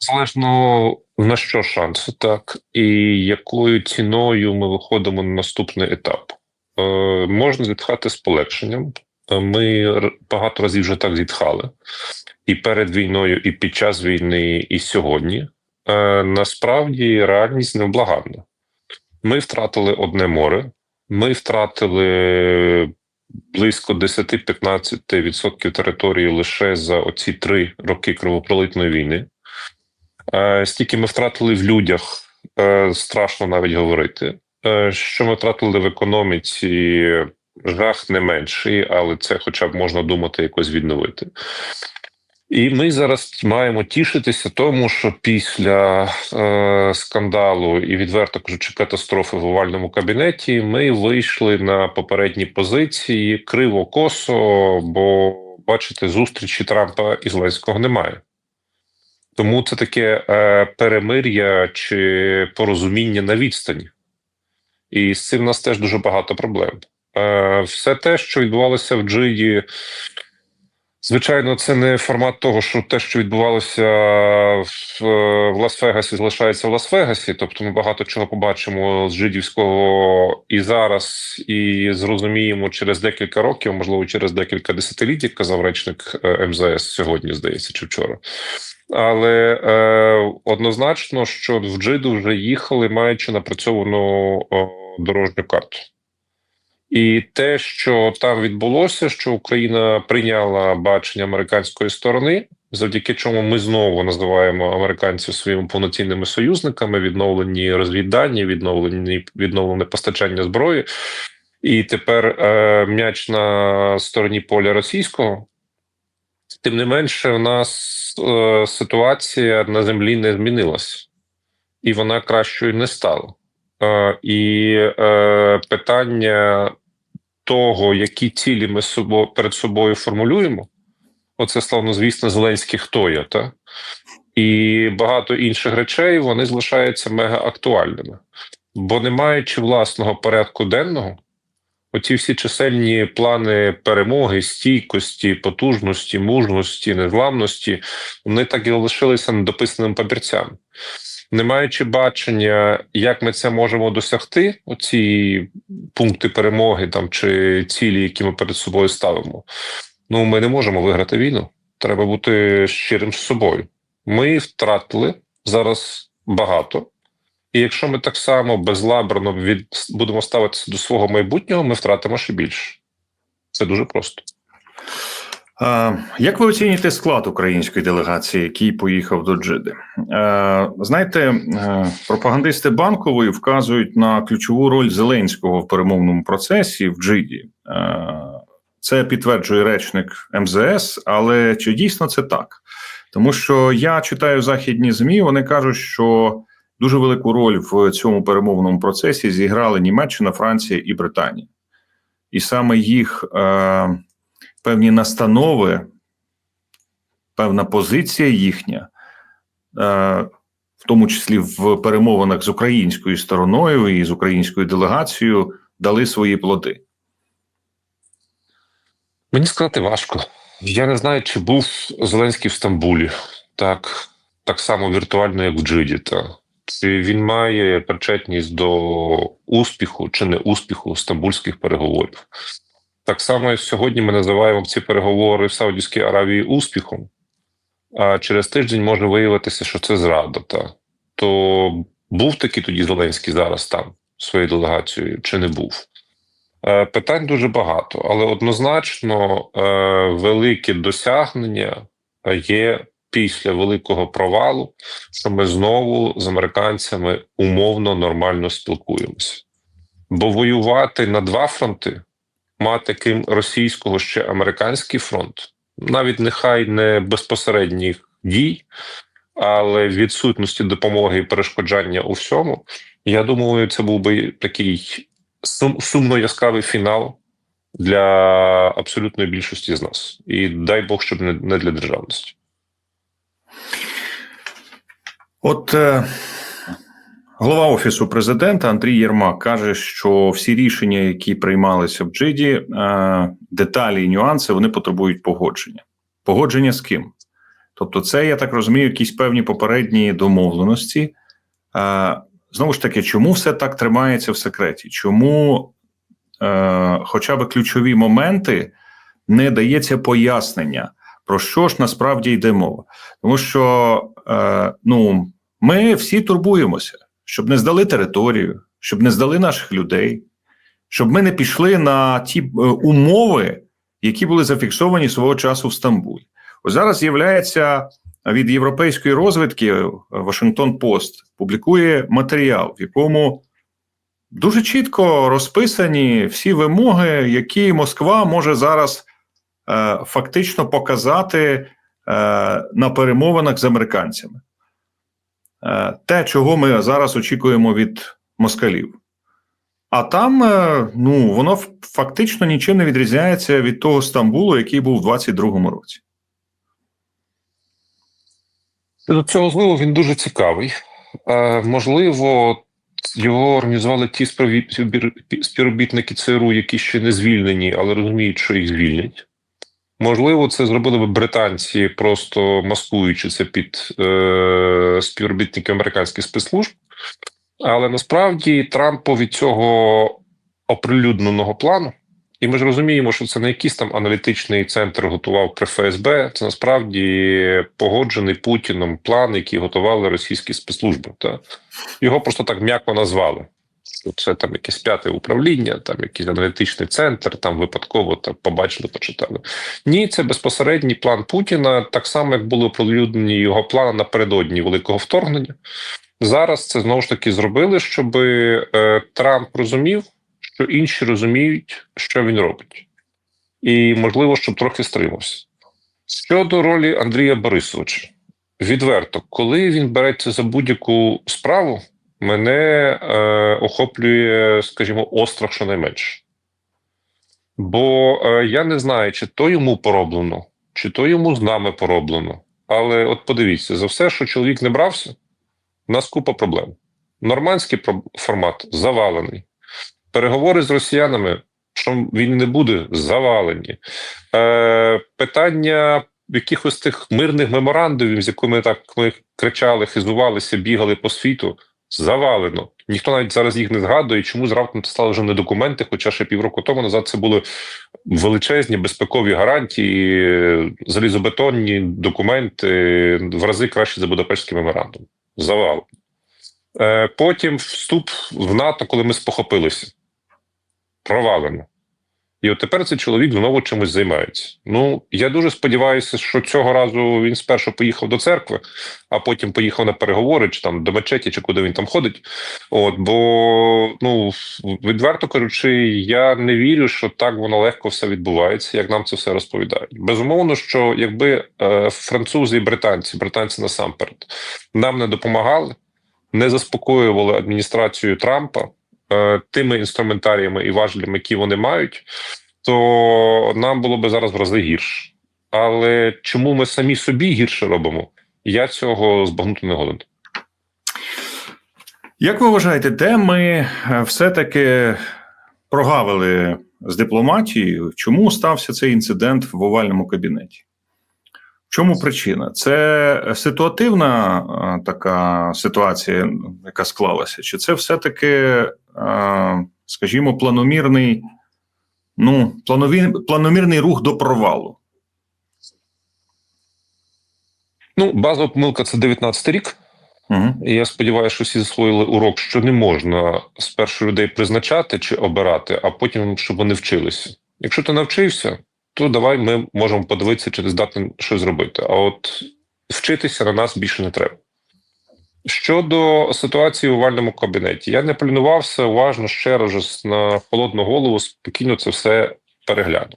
Залежно на що шанси, так, і якою ціною ми виходимо на наступний етап. Е, можна зітхати з полегшенням. Е, Ми багато разів вже так зітхали. І перед війною, і під час війни, і сьогодні. Е, насправді реальність невблаганна. Ми втратили одне море, ми втратили близько 10-15% території лише за оці три роки кровопролитної війни. Е, Стільки ми втратили в людях, е, страшно навіть говорити. Е, Що ми втратили в економіці, жах не менший, але це хоча б можна думати якось відновити. І ми зараз маємо тішитися тому, що після е, скандалу і відверто кажучи, катастрофи в овальному кабінеті ми вийшли на попередні позиції криво косо, бо бачите, зустрічі Трампа і Зеленського немає. Тому це таке е, перемир'я чи порозуміння на відстані. І з цим в нас теж дуже багато проблем. Е, все те, що відбувалося в Джиді, звичайно, це не формат того, що те, що відбувалося в, е, Лас-Вегасі, залишається в Лас-Вегасі. Тобто, ми багато чого побачимо з жидівського і зараз, і зрозуміємо через декілька років, можливо, через декілька десятиліть, як казав речник е, МЗС сьогодні, здається, чи вчора. Але е, однозначно, що в Джиду вже їхали, маючи напрацьовану дорожню карту. І те, що там відбулося, що Україна прийняла бачення американської сторони, завдяки чому ми знову називаємо американців своїми повноцінними союзниками, відновлені розвіддані, відновлені відновлене постачання зброї, і тепер е, м'яч на стороні поля російського. Тим не менше, в нас е, ситуація на землі не змінилася, і вона кращою не стала. Е, і е, питання того, які цілі ми собо, перед собою формулюємо, оце славно, звісно, Зеленський хто я, та? і багато інших речей вони залишаються мега актуальними. Бо не маючи власного порядку денного, оці всі чисельні плани перемоги, стійкості, потужності, мужності, незламності, вони так і залишилися недописаним папірцям. Не маючи бачення, як ми це можемо досягти, оці пункти перемоги там чи цілі, які ми перед собою ставимо, ну ми не можемо виграти війну. Треба бути щирим з собою. Ми втратили зараз багато. І якщо ми так само безлаберно від будемо ставитися до свого майбутнього, ми втратимо ще більше. Це дуже просто. Як ви оцінюєте склад української делегації, який поїхав до Джиди? Знаєте, е, пропагандисти банкової вказують на ключову роль Зеленського в перемовному процесі в Джиді. Це підтверджує речник МЗС, але чи дійсно це так? Тому що я читаю західні змі, вони кажуть, що дуже велику роль в цьому перемовному процесі зіграли Німеччина, Франція і Британія, і саме їх. Е, певні настанови, певна позиція їхня, е, в тому числі в перемовинах з українською стороною і з українською делегацією, дали свої плоди. Мені сказати важко. Я не знаю, чи був Зеленський в Стамбулі так, так само віртуально, як в Джиді. Та. Чи він має причетність до успіху чи не успіху стамбульських переговорів? Так само, сьогодні ми називаємо ці переговори в Саудівській Аравії успіхом, а через тиждень може виявитися, що це зрада. Та. То був такий тоді Зеленський зараз там своєю делегацією, чи не був? Е, Питань дуже багато, але однозначно е, велике досягнення є після великого провалу, що ми знову з американцями умовно нормально спілкуємося. Бо воювати на два фронти, мати крім російського ще американський фронт, навіть нехай не безпосередніх дій, але відсутності допомоги і перешкоджання у всьому. Я думаю, це був би такий сум, сумно яскравий фінал для абсолютної більшості з нас. І дай Бог, щоб не для державності. От е, голова офісу президента Андрій Єрмак каже, що всі рішення, які приймалися в Джиді, е, деталі і нюанси, вони потребують погодження. Погодження з ким? Тобто, це, я так розумію, якісь певні попередні домовленості. Е, Знову ж таки, чому все так тримається в секреті? Чому е, хоча б ключові моменти не дається пояснення, про що ж насправді йде мова? Тому що ну, ми всі турбуємося, щоб не здали територію, щоб не здали наших людей, щоб ми не пішли на ті е, умови, які були зафіксовані свого часу в Стамбулі. Ось зараз з'являється від європейської розвідки Вашингтон Пост публікує матеріал, в якому дуже чітко розписані всі вимоги, які Москва може зараз е, фактично показати е, на перемовинах з американцями. Е, те, чого ми зараз очікуємо від москалів. А там е, ну, воно фактично нічим не відрізняється від того Стамбулу, який був у 22-му році. До цього зливу він дуже цікавий. Е, можливо, його організували ті співробітники ЦРУ, які ще не звільнені, але розуміють, що їх звільнять. Можливо, це зробили б британці, просто маскуючи це під е, співробітників американських спецслужб. Але насправді Трампу від цього оприлюдненого плану, і ми ж розуміємо, що це не якийсь там аналітичний центр готував при ФСБ. Це насправді погоджений Путіном план, який готували російські спецслужби. Та його просто так м'яко назвали. Що Це там якесь п'яте управління, там якийсь аналітичний центр, там випадково так побачили, почитали. Ні, це безпосередній план Путіна, так само як були оприлюднені його плани напередодні великого вторгнення. Зараз це знову ж таки зробили, щоб е, Трамп розумів, що інші розуміють, що він робить, і можливо, щоб трохи стримався. Щодо ролі Андрія Борисовича, відверто, коли він береться за будь-яку справу, мене е, охоплює, скажімо, острах щонайменше. Бо е, я не знаю, чи то йому пороблено, чи то йому з нами пороблено. Але от подивіться, за все, що чоловік не брався, у нас купа проблем. Нормандський про- формат завалений. Переговори з росіянами, що він не буде, завалені. Е, питання якихось тих мирних меморандумів, з якими так ми кричали, хизувалися, бігали по світу, завалено. Ніхто навіть зараз їх не згадує, чому зраптом це стали вже не документи, хоча ще півроку тому назад це були величезні безпекові гарантії, залізобетонні документи в рази краще за Будапештський меморандум. Завал. Е, потім вступ в НАТО, коли ми спохопилися. Провалено. І от тепер цей чоловік знову чимось займається. Ну, я дуже сподіваюся, що цього разу він спершу поїхав до церкви, а потім поїхав на переговори, чи там до мечеті, чи куди він там ходить. От, бо, ну, відверто кажучи, я не вірю, що так воно легко все відбувається, як нам це все розповідають. Безумовно, що якби е, французи і британці, британці насамперед, нам не допомагали, не заспокоювали адміністрацію Трампа тими інструментаріями і важелями, які вони мають, то нам було би зараз в рази гірше. Але чому ми самі собі гірше робимо? Я цього збагнути не годен. Як ви вважаєте, де ми е, все-таки прогавили з дипломатією? Чому стався цей інцидент в овальному кабінеті? В чому причина? Це ситуативна е, така ситуація, яка склалася, чи це все-таки, е, скажімо, планомірний, ну, планові, планомірний рух до провалу? Ну, базова помилка це 19 рік. Угу. І я сподіваюся, що всі засвоїли урок, що не можна спершу людей призначати чи обирати, а потім щоб вони вчилися. Якщо ти навчився, то давай ми можемо подивитися, чи ти здатний щось зробити. А от вчитися на нас більше не треба. Щодо ситуації в овальному кабінеті, я не планувався уважно ще раз на холодну голову, спокійно це все перегляну.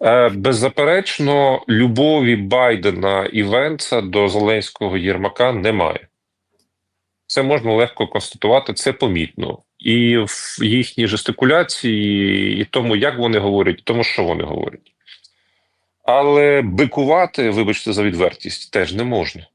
Е, Беззаперечно, любові Байдена і Венца до Зеленського Єрмака немає. Це можна легко констатувати, це помітно. І в їхній жестикуляції, і тому, як вони говорять, і тому, що вони говорять. Але бикувати, вибачте за відвертість, теж не можна.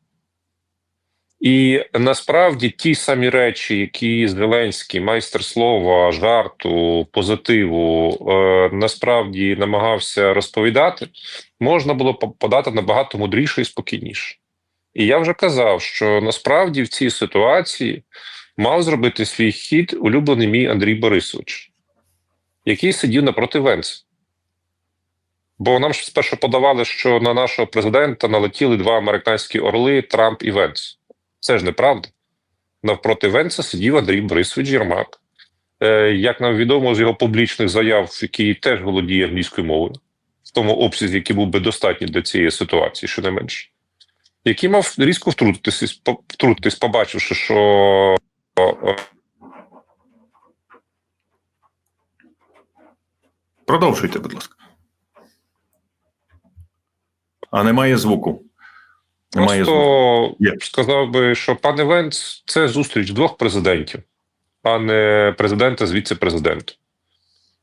І насправді ті самі речі, які Зеленський, майстер слова, жарту, позитиву, е, насправді намагався розповідати, можна було подати набагато мудріше і спокійніше. І я вже казав, що насправді в цій ситуації мав зробити свій хід улюблений мій Андрій Борисович, який сидів напроти Венца. Бо нам ж спершу подавали, що на нашого президента налетіли два американські орли Трамп і Венц. Це ж неправда. Навпроти Венца сидів Андрій Борисович Єрмак. Е, як нам відомо з його публічних заяв, який теж володіє англійською мовою, в тому обсязі, який був би достатній для цієї ситуації, щонайменше, який мав різко втрутитись, побачивши, що Продовжуйте, будь ласка. А немає звуку. Немає. Просто Є. сказав би, що пане Венц це зустріч двох президентів, а не президента з віце-президентом.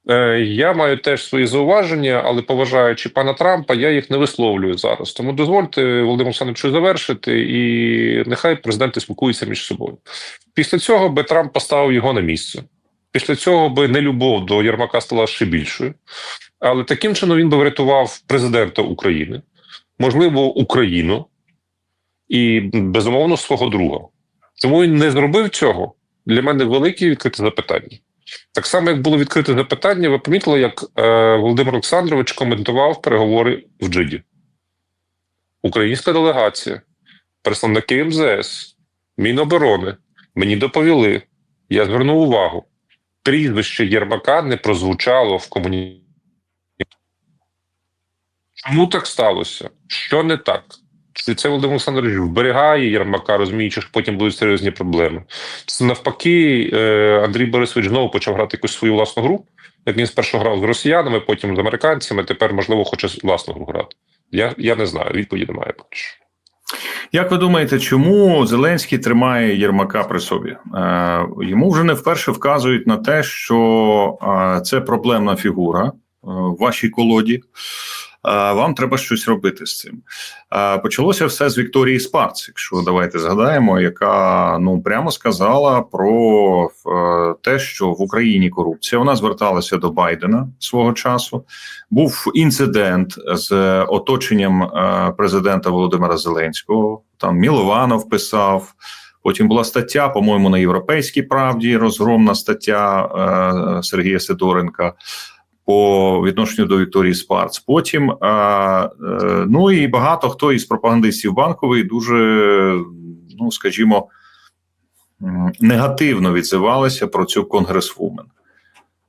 Е, я маю теж свої зауваження, але поважаючи пана Трампа, я їх не висловлюю зараз. Тому дозвольте Володимиру Олександровичу завершити, і нехай президенти спілкуються між собою. Після цього би Трамп поставив його на місце. Після цього би нелюбов до Єрмака стала ще більшою. Але таким чином він би врятував президента України, можливо, Україну і безумовно свого друга. Тому він не зробив цього. Для мене велике відкрите запитання. Так само, як було відкрите запитання, ви помітили, як е, Володимир Олександрович коментував переговори в Джиді. Українська делегація, представники МЗС, Міноборони мені доповіли. Я звернув увагу. Прізвище Єрмака не прозвучало в комуні. Чому так сталося? Що не так? Чи це Володимир Олександрович вберігає Єрмака, розуміючи, що потім будуть серйозні проблеми? Це навпаки, е, Андрій Борисович знову почав грати якусь свою власну гру. Як він спершу грав з росіянами, потім з американцями, тепер, можливо, хоче власну гру грати. Я, я не знаю, відповіді немає поки що. Як ви думаєте, чому Зеленський тримає Єрмака при собі? Е, йому вже не вперше вказують на те, що е, це проблемна фігура е, в вашій колоді. Вам треба щось робити з цим. Почалося все з Вікторії Спарц, якщо давайте згадаємо, яка ну прямо сказала про е, те, що в Україні корупція. Вона зверталася до Байдена свого часу. Був інцидент з оточенням е, президента Володимира Зеленського. Там Мілованов писав. Потім була стаття, по-моєму, на Європейській правді, розгромна стаття е, Сергія Сидоренка по відношенню до Вікторії Спарц. Потім, е, е, ну і багато хто із пропагандистів банкової дуже, ну скажімо, негативно відзивалися про цю конгресвумен.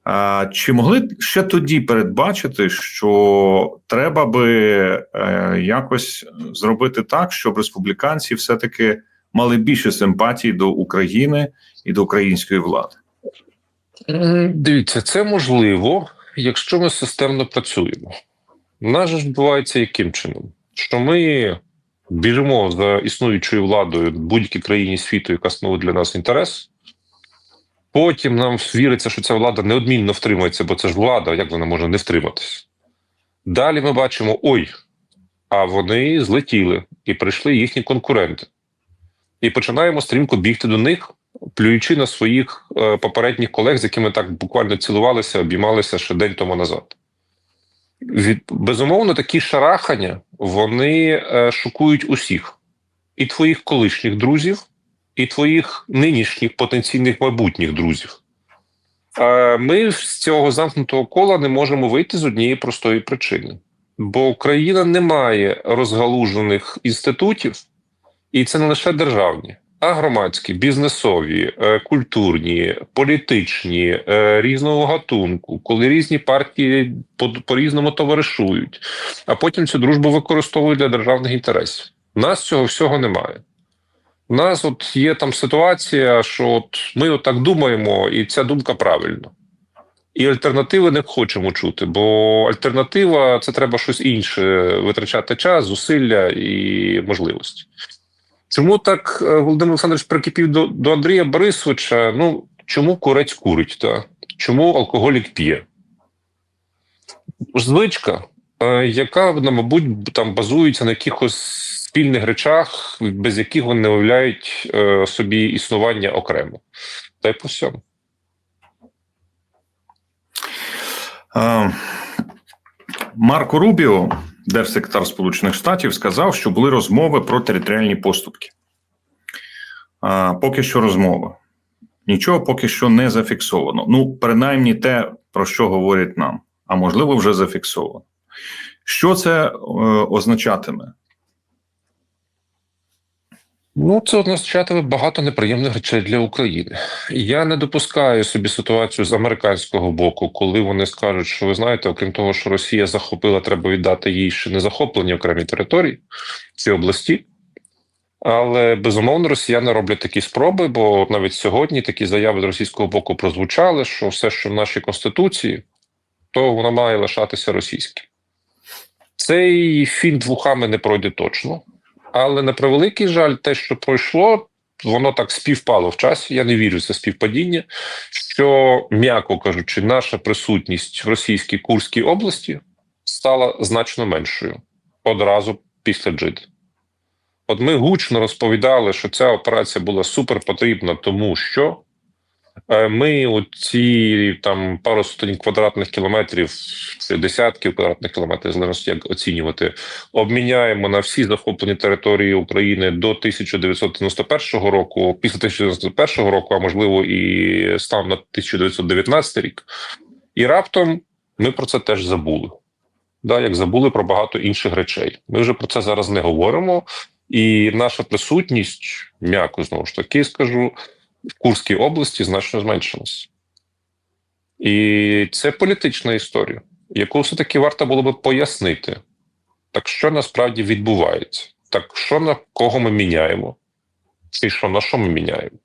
А, Чи могли ще тоді передбачити, що треба би е, якось зробити так, щоб республіканці все-таки мали більше симпатії до України і до української влади? Дивіться, це можливо, якщо ми системно працюємо. У нас ж відбувається яким чином? Що ми біжимо за існуючою владою в будь-якій країні світу, яка становить для нас інтерес. Потім нам віриться, що ця влада неодмінно втримається, бо це ж влада, як вона може не втриматись. Далі ми бачимо: ой, а вони злетіли і прийшли їхні конкуренти. І починаємо стрімко бігти до них, плюючи на своїх е, попередніх колег, з якими так буквально цілувалися, обіймалися ще день тому назад. Від, безумовно, такі шарахання вони е, шокують усіх: і твоїх колишніх друзів, і твоїх нинішніх потенційних майбутніх друзів. Е, ми з цього замкнутого кола не можемо вийти з однієї простої причини. Бо Україна не має розгалужених інститутів, і це не лише державні, а громадські, бізнесові, е, культурні, політичні, е, різного гатунку, коли різні партії по- по-різному товаришують, а потім цю дружбу використовують для державних інтересів. У нас цього всього немає. У нас от є там ситуація, що от ми отак думаємо, і ця думка правильна. І альтернативи не хочемо чути, бо альтернатива це треба щось інше витрачати час, зусилля і можливості. Чому так е, Володимир Олександрович прикипів до, до Андрія Борисовича? Ну чому курець курить? Та? Чому алкоголік п'є? Звичка, е, яка, мабуть, там базується на якихось спільних речах, без яких вони не уявляють е, собі існування окремо. Та й по всьому. Марко Рубіо, держсекретар Сполучених Штатів, сказав, що були розмови про територіальні поступки. А, Поки що розмова. Нічого поки що не зафіксовано. Ну, принаймні те, про що говорять нам, а можливо, вже зафіксовано. Що це е, означатиме? Ну, це означатиме багато неприємних речей для України. Я не допускаю собі ситуацію з американського боку, коли вони скажуть, що ви знаєте, окрім того, що Росія захопила, треба віддати їй ще не захоплені окремі території ці області. Але безумовно росіяни роблять такі спроби, бо навіть сьогодні такі заяви з російського боку прозвучали, що все, що в нашій конституції, то воно має лишатися російським. Цей фінт вухами не пройде точно. Але на превеликий жаль, те, що пройшло, воно так співпало в часі. Я не вірю це співпадіння. Що, м'яко кажучи, наша присутність в російській Курській області стала значно меншою одразу після джид. От ми гучно розповідали, що ця операція була супер потрібна, тому що ми оці там пару сотень квадратних кілометрів чи десятків квадратних кілометрів, залежно як оцінювати, обміняємо на всі захоплені території України до 1991 року, після 1991 року, а можливо і став на 1919 рік. І раптом ми про це теж забули. Да, як забули про багато інших речей. Ми вже про це зараз не говоримо. І наша присутність, м'яко знову ж таки скажу, в Курській області значно зменшилась. І це політична історія, яку все-таки варто було би пояснити, так що насправді відбувається, так що на кого ми міняємо, і що на що ми міняємо.